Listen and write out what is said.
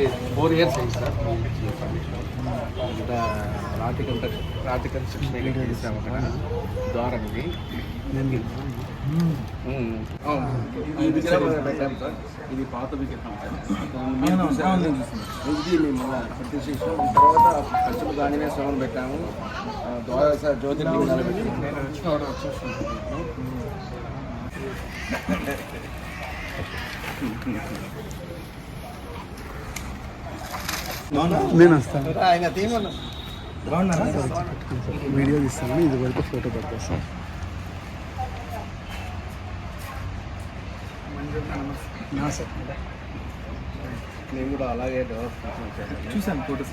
అంటే four years అయింది sir. రాతి కన్స్ట్రక్షన్ రాతి కన్స్ట్రక్షన్ చేసాము అక్కడ ద్వారం ఇది. ఈ విగ్రహం పెట్టాము సార్ ఇది పాత విగ్రహం సార్. ఇది మేము మళ్ళా ప్రతిష్ఠించాము తర్వాత పశ్చిమ ఆంజనేయ స్వామిని పెట్టాము. ఆ, ద్వాదశ జ్యోతిర్లింగాలు పెట్టాము నేను వస్తాను. వీడియో తీస్తాను ఇది వరకు ఫోటో పట్టుకొస్తాను నా సార్ నేను కూడా అలాగే చూసాను ఫోటోస్